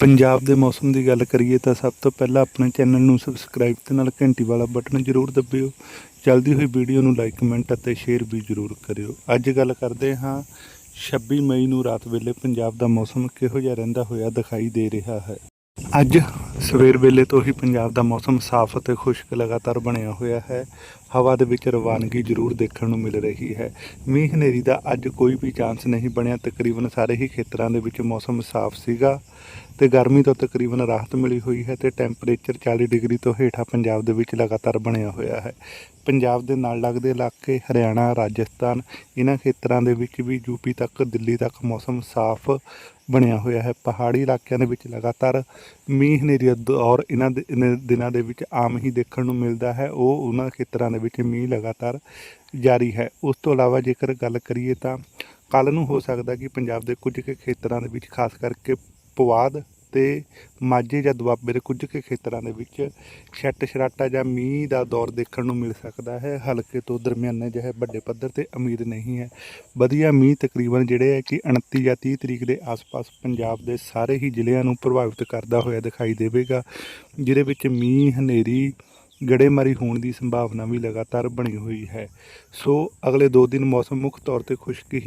ਪੰਜਾਬ ਦੇ ਮੌਸਮ ਦੀ ਗੱਲ ਕਰੀਏ ਤਾਂ ਸਭ ਤੋਂ ਪਹਿਲਾਂ ਆਪਣੇ ਚੈਨਲ ਨੂੰ ਸਬਸਕ੍ਰਾਈਬ ਤੇ ਨਾਲ ਘੰਟੀ ਵਾਲਾ ਬਟਨ ਜ਼ਰੂਰ ਦਬਿਓ। ਜਲਦੀ ਹੋਈ ਵੀਡੀਓ ਨੂੰ ਲਾਈਕ ਕਮੈਂਟ ਅਤੇ ਸ਼ੇਅਰ ਵੀ ਜ਼ਰੂਰ ਕਰਿਓ। ਅੱਜ ਗੱਲ ਕਰਦੇ ਹਾਂ 26 ਮਈ ਨੂੰ ਰਾਤ ਵੇਲੇ ਪੰਜਾਬ ਦਾ ਮੌਸਮ ਕਿਹੋ ਜਿਹਾ ਰਹਿੰਦਾ ਹੋਇਆ ਦਿਖਾਈ ਦੇ ਰਿਹਾ ਹੈ? ਅੱਜ ਸਵੇਰ ਵੇਲੇ ਤੋਂ ਹੀ ਪੰਜਾਬ ਦਾ ਮੌਸਮ ਸਾਫ਼ ਅਤੇ ਖੁਸ਼ਕ ਲਗਾਤਾਰ ਬਣਿਆ ਹੋਇਆ ਹੈ। ਹਵਾ ਦੇ ਵਿੱਚ ਰਵਾਨਗੀ ਜ਼ਰੂਰ ਦੇਖਣ ਨੂੰ ਮਿਲ ਰਹੀ ਹੈ। ਮੀਂਹ ਹਨੇਰੀ ਦਾ ਅੱਜ ਕੋਈ ਵੀ ਚਾਂਸ ਨਹੀਂ ਬਣਿਆ। ਤਕਰੀਬਨ ਸਾਰੇ ਹੀ ਖੇਤਰਾਂ ਦੇ ਵਿੱਚ ਮੌਸਮ ਸਾਫ਼ ਸੀਗਾ ਤੇ ਗਰਮੀ ਤੋਂ ਤਕਰੀਬਨ ਰਾਹਤ ਮਿਲੀ ਹੋਈ ਹੈ ਤੇ ਟੈਂਪਰੇਚਰ 40 ਡਿਗਰੀ ਤੋਂ ਹੇਠਾਂ ਪੰਜਾਬ ਦੇ ਵਿੱਚ ਲਗਾਤਾਰ ਬਣਿਆ ਹੋਇਆ ਹੈ। ਪੰਜਾਬ ਦੇ ਨਾਲ ਲੱਗਦੇ ਇਲਾਕੇ ਹਰਿਆਣਾ, ਰਾਜਸਥਾਨ ਇਹਨਾਂ ਖੇਤਰਾਂ ਦੇ ਵਿੱਚ ਵੀ ਯੂਪੀ ਤੱਕ, ਦਿੱਲੀ ਤੱਕ ਮੌਸਮ ਸਾਫ਼ ਬਣਿਆ ਹੋਇਆ ਹੈ। ਪਹਾੜੀ ਇਲਾਕਿਆਂ ਦੇ ਵਿੱਚ ਲਗਾਤਾਰ ਮੀਂਹ ਹਨੇਰੀ ਦਾ ਦੌਰ ਇਹਨਾਂ ਦੇ ਇਹਨਾਂ ਦਿਨਾਂ ਦੇ ਵਿੱਚ ਆਮ ਹੀ ਦੇਖਣ ਨੂੰ ਮਿਲਦਾ ਹੈ। ਉਹ ਉਹਨਾਂ ਖੇਤਰਾਂ ਦੇ ਵਿੱਚ ਮੀਂਹ ਲਗਾਤਾਰ ਜਾਰੀ ਹੈ। ਉਸ ਤੋਂ ਇਲਾਵਾ ਜੇਕਰ ਗੱਲ ਕਰੀਏ ਤਾਂ ਕੱਲ ਨੂੰ ਹੋ ਸਕਦਾ ਕਿ ਪੰਜਾਬ ਦੇ ਕੁਝ ਕੁ ਖੇਤਰਾਂ ਦੇ ਵਿੱਚ, ਖਾਸ ਕਰਕੇ ਪੁਆਧ ਤੇ ਮਾਝੇ ਜਾਂ ਦੁਆਬੇ ਦੇ ਕੁਝ ਕੁ ਖੇਤਰਾਂ ਦੇ ਵਿੱਚ ਛੱਟ ਛਰਾਟਾ ਜਾਂ ਮੀਂਹ ਦਾ ਦੌਰ ਦੇਖਣ ਨੂੰ ਮਿਲ ਸਕਦਾ ਹੈ। ਹਲਕੇ ਤੋਂ ਦਰਮਿਆਨੇ ਜਿਹੇ ਵੱਡੇ ਪੱਧਰ ਤੇ ਉਮੀਦ ਨਹੀਂ ਹੈ। ਵਧੀਆ ਮੀਂਹ ਤਕਰੀਬਨ ਜਿਹੜੇ ਹੈ ਕਿ 29 ਜਾਂ 30 ਤਰੀਕ ਦੇ ਆਸ-ਪਾਸ ਪੰਜਾਬ ਦੇ ਸਾਰੇ ਹੀ ਜ਼ਿਲ੍ਹਿਆਂ ਨੂੰ ਪ੍ਰਭਾਵਿਤ ਕਰਦਾ ਹੋਇਆ ਦਿਖਾਈ ਦੇਵੇਗਾ, ਜਿਹਦੇ ਵਿੱਚ ਮੀਂਹ ਹਨੇਰੀ ਗੜੇਮਾਰੀ ਹੋਣ ਦੀ ਸੰਭਾਵਨਾ ਵੀ ਲਗਾਤਾਰ ਬਣੀ ਹੋਈ ਹੈ। ਸੋ ਅਗਲੇ 2 ਦਿਨ ਮੌਸਮ ਮੁੱਖ ਤੌਰ ਤੇ ਖੁਸ਼ਕ ਹੀ